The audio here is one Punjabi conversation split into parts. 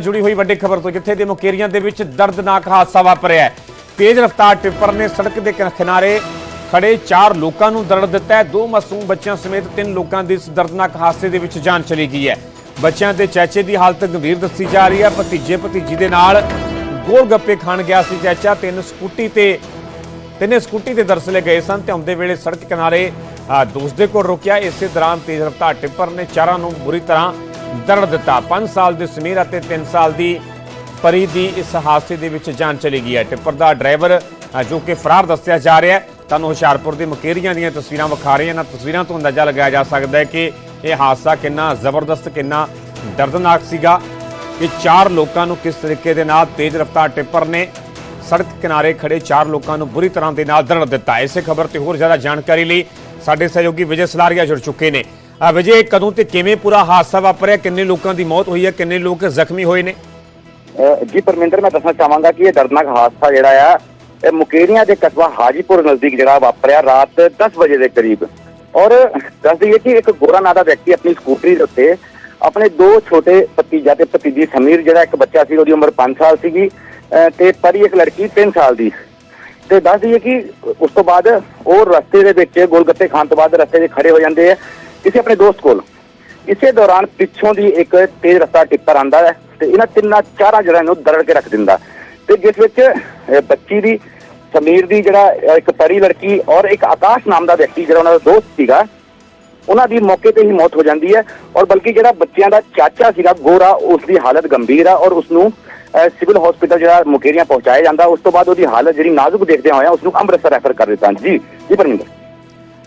ਜੁੜੀ ਹੋਈ ਵੱਡੀ ਖਬਰ ਤੋਂ ਜਿੱਥੇ ਦੇ ਮੁਕੇਰੀਆਂ ਦੇ ਵਿੱਚ ਦਰਦਨਾਕ ਹਾਦਸਾ ਵਾਪਰਿਆ ਹੈ। ਤੇਜ਼ ਰਫ਼ਤਾਰ ਟਿੱਪਰ ਨੇ ਸੜਕ ਦੇ ਕਿਨਾਰੇ ਖੜੇ ਚਾਰ ਲੋਕਾਂ ਨੂੰ ਦਰਦ ਦਿੱਤਾ ਹੈ। ਦੋ ਮਾਸੂਮ ਬੱਚਿਆਂ ਸਮੇਤ ਤਿੰਨ ਲੋਕਾਂ ਦੀ ਇਸ ਦਰਦਨਾਕ ਹਾਦਸੇ ਦੇ ਵਿੱਚ ਜਾਨ ਚਲੀ ਗਈ ਹੈ। ਬੱਚਿਆਂ ਦੇ ਚਾਚੇ ਦੀ ਹਾਲਤ ਗੰਭੀਰ ਦੱਸੀ ਜਾ ਰਹੀ ਹੈ। ਭਤੀਜੇ ਭਤੀਜੀ ਦੇ ਨਾਲ ਗੋਲ ਗੱਪੇ ਖਾਣ ਗਿਆ ਸੀ ਚਾਚਾ। ਤਿੰਨ ਸਕੂਟੀ ਤੇ ਤਿੰਨੇ ਸਕੂਟੀ ਤੇ ਦਰਸਲੇ ਗਏ ਸਨ ਤੇ ਆਉਂਦੇ ਵੇਲੇ ਸੜਕ ਕਿਨਾਰੇ ਅ, ਦੋਸਤ ਦੇ ਕੋਲ ਰੁਕਿਆ। ਇਸੇ ਦੌਰਾਨ ਤੇਜ਼ ਰਫ਼ਤਾਰ ਟਿੱਪਰ ਨੇ ਚਾਰਾਂ ਨੂੰ ਬੁਰੀ ਤਰ੍ਹਾਂ ਦਰੜ ਦਿੱਤਾ। 5 ਸਾਲ ਦੇ ਸਮੀਰ ਅਤੇ 3 ਸਾਲ ਦੀ ਪਰੀ ਦੀ ਇਸ ਹਾਦਸੇ ਦੇ ਵਿੱਚ ਜਾਨ ਚਲੀ ਗਈ ਹੈ। ਟਿੱਪਰ ਦਾ ਡਰਾਈਵਰ ਜੋ ਕਿ ਫਰਾਰ ਦੱਸਿਆ ਜਾ ਰਿਹਾ ਹੈ, ਤੁਹਾਨੂੰ ਹੁਸ਼ਿਆਰਪੁਰ ਦੇ ਮਕੇਰੀਆਂ ਦੀਆਂ ਤਸਵੀਰਾਂ ਵਿਖਾ ਰਹੇ ਹਾਂ। ਇਹਨਾਂ ਤਸਵੀਰਾਂ ਤੋਂ ਅੰਦਾਜ਼ਾ ਲਗਾਇਆ ਜਾ ਸਕਦਾ ਹੈ ਕਿ ਇਹ ਹਾਦਸਾ ਕਿੰਨਾ ਜ਼ਬਰਦਸਤ, ਕਿੰਨਾ ਦਰਦਨਾਕ ਸੀਗਾ ਕਿ ਚਾਰ ਲੋਕਾਂ ਨੂੰ ਕਿਸ ਤਰੀਕੇ ਦੇ ਨਾਲ ਤੇਜ਼ ਰਫ਼ਤਾਰ ਟਿੱਪਰ ਨੇ ਸੜਕ ਕਿਨਾਰੇ ਖੜੇ ਚਾਰ ਲੋਕਾਂ ਨੂੰ ਬੁਰੀ ਤਰ੍ਹਾਂ ਦੇ ਨਾਲ ਦਰੜ ਦਿੱਤਾ। ਇਸੇ ਖਬਰ ਤੇ ਹੋਰ ਜ਼ਿਆਦਾ ਜਾਣਕਾਰੀ ਲਈ ਸਾਡੇ ਸਹਿਯੋਗੀ ਵਿਜੇ ਸਲਾਰੀਆ ਜੁੜ ਚੁੱਕੇ ਨੇ। ਵਿਜੇ ਕਦੋਂ ਤੇ ਕਿਵੇਂ ਪੂਰਾ ਹਾਦਸਾ ਵਾਪਰਿਆ? ਕਿੰਨੇ ਲੋਕਾਂ ਦੀ ਮੌਤ ਹੋਈ ਹੈ? ਕਿੰਨੇ ਲੋਕ ਜ਼ਖਮੀ ਹੋਏ ਨੇ? ਜੀ ਪਰਮਿੰਦਰ, ਮੈਂ ਦੱਸਣਾ ਚਾਹਾਂਗਾ ਕਿ ਇਹ ਦਰਦਨਾਕ ਹਾਦਸਾ ਜਿਹੜਾ ਆ, ਇਹ ਮੁਕੇਰੀਆਂ ਦੇ ਕਸਬਾ ਹਾਜੀਪੁਰ ਨਜ਼ਦੀਕ ਜਿਹੜਾ ਵਾਪਰਿਆ ਰਾਤ 10 ਵਜੇ ਦੇ ਕਰੀਬ। ਔਰ ਦੱਸ ਦਈਏ ਕਿ ਇੱਕ ਗੋਰਾ ਨਾਂ ਦਾ ਵਿਅਕਤੀ ਆਪਣੀ ਸਕੂਟਰੀ ਦੇ ਉੱਤੇ ਆਪਣੇ ਦੋ ਛੋਟੇ ਭਤੀਜਾ ਤੇ ਭਤੀਜੀ ਸਮੀਰ, ਜਿਹੜਾ ਇੱਕ ਬੱਚਾ ਸੀ, ਉਹਦੀ ਉਮਰ 5 ਸਾਲ ਸੀਗੀ, ਅਹ ਤੇ ਪਰੀ ਇੱਕ ਲੜਕੀ 3 ਸਾਲ ਦੀ। ਤੇ ਦੱਸ ਦਈਏ ਕਿ ਉਸ ਤੋਂ ਬਾਅਦ ਉਹ ਰਸਤੇ ਦੇ ਵਿੱਚ ਗੋਲਗੱਪੇ ਖਾਣ ਤੋਂ ਬਾਅਦ ਰਸਤੇ 'ਚ ਖੜੇ ਹੋ ਜਾਂਦੇ ਆ। ਕਿਸੇ ਆਪਣੇ ਦੋਸਤ ਕੋਲ ਇਸੇ ਦੌਰਾਨ ਪਿੱਛੋਂ ਦੀ ਇੱਕ ਤੇਜ਼ ਰਫ਼ਤਾਰ ਟਿੱਪਰ ਆਂਦਾ ਹੈ ਤੇ ਇਹਨਾਂ ਤਿੰਨਾਂ ਚਾਰਾਂ ਜਣਿਆਂ ਨੂੰ ਦਰੜ ਕੇ ਰੱਖ ਦਿੰਦਾ ਤੇ ਜਿਸ ਵਿੱਚ ਬੱਚੀ ਦੀ ਸਮੀਰ ਦੀ ਜਿਹੜਾ ਇੱਕ ਪਰੀ ਲੜਕੀ ਔਰ ਇੱਕ ਆਕਾਸ਼ ਨਾਮ ਦਾ ਵਿਅਕਤੀ ਜਿਹੜਾ ਉਹਨਾਂ ਦਾ ਦੋਸਤ ਸੀਗਾ ਉਹਨਾਂ ਦੀ ਮੌਕੇ ਤੇ ਹੀ ਮੌਤ ਹੋ ਜਾਂਦੀ ਹੈ ਔਰ ਬਲਕਿ ਜਿਹੜਾ ਬੱਚਿਆਂ ਦਾ ਚਾਚਾ ਸੀਗਾ ਗੋਰਾ ਉਸ ਦੀ ਹਾਲਤ ਗੰਭੀਰ ਆ ਔਰ ਉਸ ਨੂੰ ਸਿਵਲ ਹਸਪੀਟਲ ਜਿਹੜਾ ਮੁਕੇਰੀਆਂ ਪਹੁੰਚਾਇਆ ਜਾਂਦਾ ਉਸ ਤੋਂ ਬਾਅਦ ਉਹਦੀ ਹਾਲਤ ਜਿਹੜੀ ਨਾਜ਼ੁਕ ਦੇਖਦੇ ਹੋਇਆ ਉਸ ਨੂੰ ਅੰਮ੍ਰਿਤਸਰ ਰੈਫਰ ਕਰ ਦਿੱਤਾ ਜੀ ਜੀ ਪਰਮਿੰਦਰ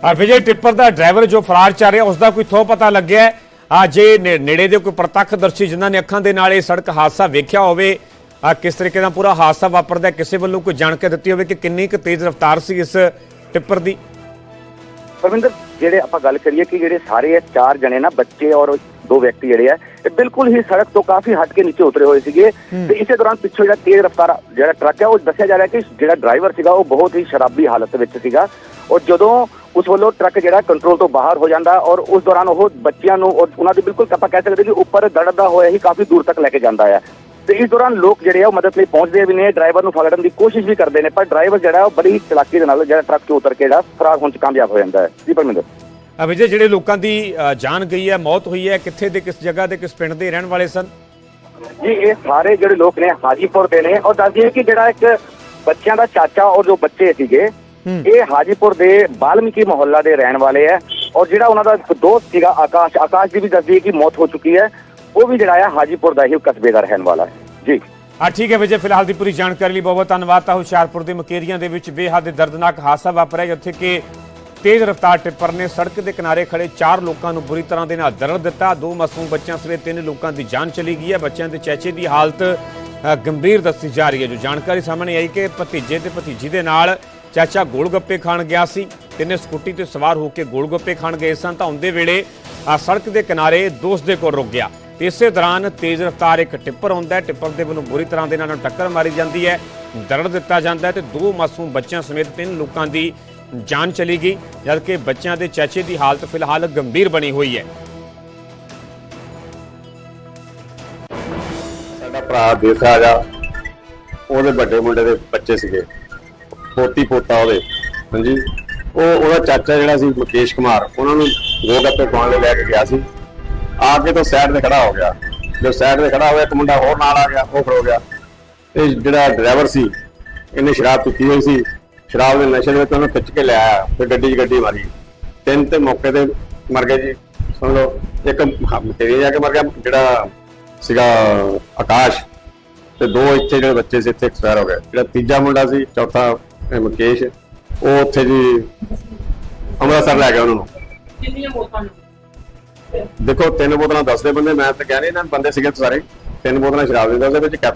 ਆ ਵਿਜੇ ਟਿੱਪਰ ਦਾ ਡਰਾਈਵਰ ਜੋ ਫਰਾਰ ਚੱਲ ਰਿਹਾ ਉਸ ਦਾ ਕੋਈ ਥੋ ਪਤਾ ਲੱਗਿਆ ਆ ਜੇ ਨੇੜੇ ਦੇ ਕੋਈ ਪ੍ਰਤੱਖਦਰਸ਼ੀ ਜਿਨ੍ਹਾਂ ਨੇ ਅੱਖਾਂ ਦੇ ਨਾਲ ਇਹ ਸੜਕ ਹਾਦਸਾ ਵੇਖਿਆ ਹੋਵੇ, ਆ ਕਿਸ ਤਰੀਕੇ ਦਾ ਪੂਰਾ ਹਾਦਸਾ ਵਾਪਰਦਾ ਕਿਸੇ ਵੱਲੋਂ ਕੋਈ ਜਾਣਕਾਰੀ ਦਿੱਤੀ ਹੋਵੇ ਕਿ ਕਿੰਨੀ ਕੁ ਤੇਜ਼ ਰਫ਼ਤਾਰ ਸੀ ਇਸ ਟਿੱਪਰ ਦੀ? ਪਰਵਿੰਦਰ ਜਿਹੜੇ ਆਪਾਂ ਗੱਲ ਕਰੀਏ ਕਿ ਜਿਹੜੇ ਸਾਰੇ ਚਾਰ ਜਣੇ ਨਾ, ਬੱਚੇ ਔਰ ਦੋ ਵਿਅਕਤੀ ਜਿਹੜੇ ਆ ਬਿਲਕੁਲ ਹੀ ਸੜਕ ਤੋਂ ਕਾਫੀ ਹਟ ਕੇ ਨੀਚੇ ਉਤਰੇ ਹੋਏ ਸੀਗੇ। ਤੇ ਇਸੇ ਦੌਰਾਨ ਪਿੱਛੋਂ ਜਿਹੜਾ ਤੇਜ਼ ਰਫ਼ਤਾਰ ਜਿਹੜਾ ਟਰੱਕ ਹੈ ਉਹ ਦੱਸਿਆ ਜਾ ਰਿਹਾ ਕਿ ਜਿਹੜਾ ਡਰਾਈਵਰ ਸੀਗਾ ਉਹ ਬਹੁਤ ਹੀ ਸ਼ਰਾਬੀ ਹਾਲਤ ਵਿੱਚ ਸੀਗਾ। ਔਰ ਜਦੋਂ ਉਸ ਵੱਲੋਂ ਟਰੱਕ ਜਿਹੜਾ ਕੰਟਰੋਲ ਤੋਂ ਬਾਹਰ ਹੋ ਜਾਂਦਾ ਔਰ ਉਸ ਦੌਰਾਨ ਉਹ ਬੱਚਿਆਂ ਨੂੰ ਔਰ ਉਹਨਾਂ ਦੀ ਬਿਲਕੁਲ ਆਪਾਂ ਕਹਿ ਸਕਦੇ ਕਿ ਉੱਪਰ ਦੜਦਾ ਹੋਇਆ ਹੀ ਕਾਫੀ ਦੂਰ ਤੱਕ ਲੈ ਕੇ ਜਾਂਦਾ ਹੈ ਤੇ ਇਸ ਦੌਰਾਨ ਲੋਕ ਜਿਹੜੇ ਆ ਉਹ ਮਦਦ ਲਈ ਪਹੁੰਚਦੇ ਵੀ ਨੇ ਡਰਾਈਵਰ ਨੂੰ ਫਗੜਨ ਦੀ ਕੋਸ਼ਿਸ਼ ਵੀ ਕਰਦੇ ਨੇ ਪਰ ਡਰਾਈਵਰ ਜਿਹੜਾ ਉਹ ਬੜੀ ਚਲਾਕੀ ਦੇ ਨਾਲ ਜਿਹੜਾ ਟਰੱਕ ਤੋਂ ਉਤਰ ਕੇ ਜਿਹੜਾ ਫਰਾਰ ਹੋਣ ਚ ਕਾਮਯਾਬ ਹੋ ਜਾਂਦਾ ਹੈ। ਜੀ ਪਰਮਿੰਦਰ। ਵਿਜੇ ਜਿਹੜੇ ਲੋਕਾਂ ਦੀ ਜਾਨ ਗਈ ਹੈ ਮੌਤ ਹੋਈ ਹੈ ਕਿੱਥੇ ਦੇ ਕਿਸ ਜਗ੍ਹਾ ਦੇ ਕਿਸ ਪਿੰਡ ਦੇ ਰਹਿਣ ਵਾਲੇ ਸਨ? ਜੀ ਇਹ ਸਾਰੇ ਜਿਹੜੇ ਲੋਕ ਨੇ ਹਾਜੀਪੁਰ ਦੇ ਨੇ। ਔਰ ਦੱਸ ਦਈਏ ਕਿ ਜਿਹੜਾ ਇੱਕ ਬੱਚਿਆਂ ਦਾ ਚਾਚਾ ਔਰ ਜੋ ਬੱਚੇ ਸੀਗੇ ਇਹ ਹਾਜੀਪੁਰ ਦੇ ਬਾਲਮੀਕੀ ਮੁਹੱਲਾ ਦੇ ਰਹਿਣ ਵਾਲੇ ਹੈ। ਔਰ ਜਿਹੜਾ ਉਹਨਾਂ ਦਾ ਇੱਕ ਦੋਸਤ ਸੀਗਾ ਆਕਾਸ਼ ਆਕਾਸ਼ ਦੀ ਵੀ ਦੱਸ ਦਈਏ ਕਿ ਮੌਤ ਹੋ ਚੁੱਕੀ ਹੈ। ਉਹ ਵੀ ਜਿਹੜਾ ਹੈ ਹਾਜੀਪੁਰ ਦਾ ਹੀ ਕਸਬੇ ਦਾ ਰਹਿਣ ਵਾਲਾ ਹੈ। ਜੀ। ਆ ਠੀਕ ਹੈ ਵਿਜੇ ਫਿਲਹਾਲ ਦੀ ਪੂਰੀ ਜਾਣਕਾਰੀ ਲਈ ਬਹੁਤ ਬਹੁਤ ਧੰਨਵਾਦ। ਤਾਂ ਹੁਸ਼ਿਆਰਪੁਰ ਦੇ ਮਕੇਰੀਆਂ ਦੇ ਵਿੱਚ ਬੇਹੱਦ ਦਰਦਨਾਕ ਹਾਦਸਾ ਵਾਪਰਿਆ ਜਿੱਥੇ ਕਿ ਤੇਜ਼ ਰਫ਼ਤਾਰ ਟਿੱਪਰ ਨੇ ਸੜਕ ਦੇ ਕਿਨਾਰੇ ਖੜੇ ਚਾਰ ਲੋਕਾਂ ਨੂੰ ਬੁਰੀ ਤਰ੍ਹਾਂ ਦੇ ਨਾਲ ਦਰੜ ਦਿੱਤਾ। ਦੋ ਮਾਸੂਮ ਬੱਚਿਆਂ ਸਮੇਤ ਤਿੰਨ ਲੋਕਾਂ ਦੀ ਜਾਨ ਚਲੀ ਗਈ ਹੈ। ਬੱਚਿਆਂ ਦੇ ਚਾਚੇ ਦੀ ਹਾਲਤ ਗੰਭੀਰ ਦੱਸੀ ਜਾ ਰਹੀ ਹੈ। ਜੋ ਜਾਣਕਾਰੀ ਸਾਹਮਣੇ ਆਈ ਕਿ ਭਤੀਜੇ ਤੇ ਭਤੀਜੀ ਦੇ ਨਾਲ ਚਾਚਾ ਗੋਲਗੱਪੇ ਖਾਣ ਗਿਆ ਸੀ। ਤਿੰਨੇ ਸਕੂਟੀ ਤੇ ਸਵਾਰ ਹੋ ਕੇ ਗੋਲਗੱਪੇ ਖਾਣ ਗਏ ਸਨ ਤਾਂ ਆਉਂਦੇ ਵੇਲੇ ਸੜਕ ਦੇ ਕਿਨਾਰੇ ਦੋਸਤ ਦੇ ਕੋਲ ਰੁਕ ਗਿਆ। ਤੇ ਇਸੇ ਦੌਰਾਨ ਤੇਜ਼ ਰਫ਼ਤਾਰ ਇੱਕ ਟਿੱਪਰ ਆਉਂਦਾ ਹੈ। ਟਿੱਪਰ ਦੇ ਵੱਲੋਂ ਬੁਰੀ ਤਰ੍ਹਾਂ ਦੇ ਨਾਲ ਟੱਕਰ ਮਾਰੀ ਜਾਂਦੀ ਹੈ, ਦਰੜ ਦਿੱਤਾ ਜਾਂਦਾ ਹੈ ਤੇ ਦੋ ਮਾਸੂਮ ਬੱਚਿਆਂ ਸਮੇਤ ਤਿੰਨ ਲੋਕਾਂ ਦੀ ਜਾਨ ਚਲੀ ਗਈ, ਜਦਕਿ ਬੱਚਿਆਂ ਦੇ ਚਾਚੇ ਦੀ ਹਾਲਤ ਫਿਲਹਾਲ ਗੰਭੀਰ ਬਣੀ ਹੋਈ ਹੈ। ਸਾਡਾ ਭਰਾ ਦੇਸ ਰਾਜਾ ਉਹਦੇ ਵੱਡੇ ਮੁੰਡੇ ਦੇ ਬੱਚੇ ਸੀਗੇ, ਪੋਤੀ ਪੋਤਾ ਉਹਦੇ, ਹਾਂਜੀ। ਉਹ ਉਹਦਾ ਚਾਚਾ ਜਿਹੜਾ ਸੀ ਮੁਕੇਸ਼ ਕੁਮਾਰ, ਉਹਨਾਂ ਨੂੰ ਗੋਲਗੱਪੇ ਖਵਾਉਣ ਲਈ ਲੈ ਕੇ ਗਿਆ ਸੀ। ਆ ਕੇ ਤੋਂ ਸਾਈਡ ਤੇ ਖੜਾ ਹੋ ਗਿਆ। ਜੋ ਸਾਈਡ ਤੇ ਖੜਾ ਹੋਇਆ, ਇੱਕ ਮੁੰਡਾ ਹੋਰ ਨਾਲ ਆ ਗਿਆ, ਉਹ ਖੜੋ ਗਿਆ। ਤੇ ਜਿਹੜਾ ਡਰਾਈਵਰ ਸੀ, ਇਹਨੇ ਸ਼ਰਾਬ ਪੀਤੀ ਹੋਈ ਸੀ। ਸ਼ਰਾਬ ਦੇ ਨਸ਼ੇ ਵਿੱਚ ਉਹਨੂੰ ਖਿੱਚ ਕੇ ਲਿਆਇਆ ਫਿਰ ਗੱਡੀ 'ਚ ਗੱਡੀ ਮਾਰੀ। ਤਿੰਨ ਤੇ ਮੌਕੇ ਤੇ ਮਰ ਗਏ ਜੀ। ਸੁਣ ਲਓ ਇੱਕ ਤੇਰੀ ਜਾ ਕੇ ਮਰ ਗਿਆ ਜਿਹੜਾ ਸੀਗਾ ਆਕਾਸ਼। ਤੇ ਦੋ ਇੱਥੇ ਜਿਹੜੇ ਬੱਚੇ ਸੀ ਇੱਥੇ ਐਕਸਪਾਇਰ ਹੋ ਗਏ। ਜਿਹੜਾ ਤੀਜਾ ਮੁੰਡਾ ਸੀ ਚੌਥਾ ਮੁਕੇਸ਼ ਉਹ ਉੱਥੇ ਜੀ ਅੰਮ੍ਰਿਤਸਰ ਲੈ ਗਏ ਉਹਨਾਂ ਨੂੰ। ਕਿੰਨੀਆਂ ਮੌਤਾਂ ਨੇ? ਦੇਖੋ ਤਿੰਨ ਬੋਤਲਾਂ ਦੱਸਦੇ ਬੰਦੇ ਮੈਂ ਤਾਂ ਕਹਿ ਨਹੀਂ ਨਾ ਬੰਦੇ ਸੀਗੇ ਸਾਰੇ। ਤਿੰਨ ਬੋਤਲਾਂ ਸ਼ਰਾਬ ਦੇ ਦੱਸਦੇ ਵਿੱਚ ਕੈਪ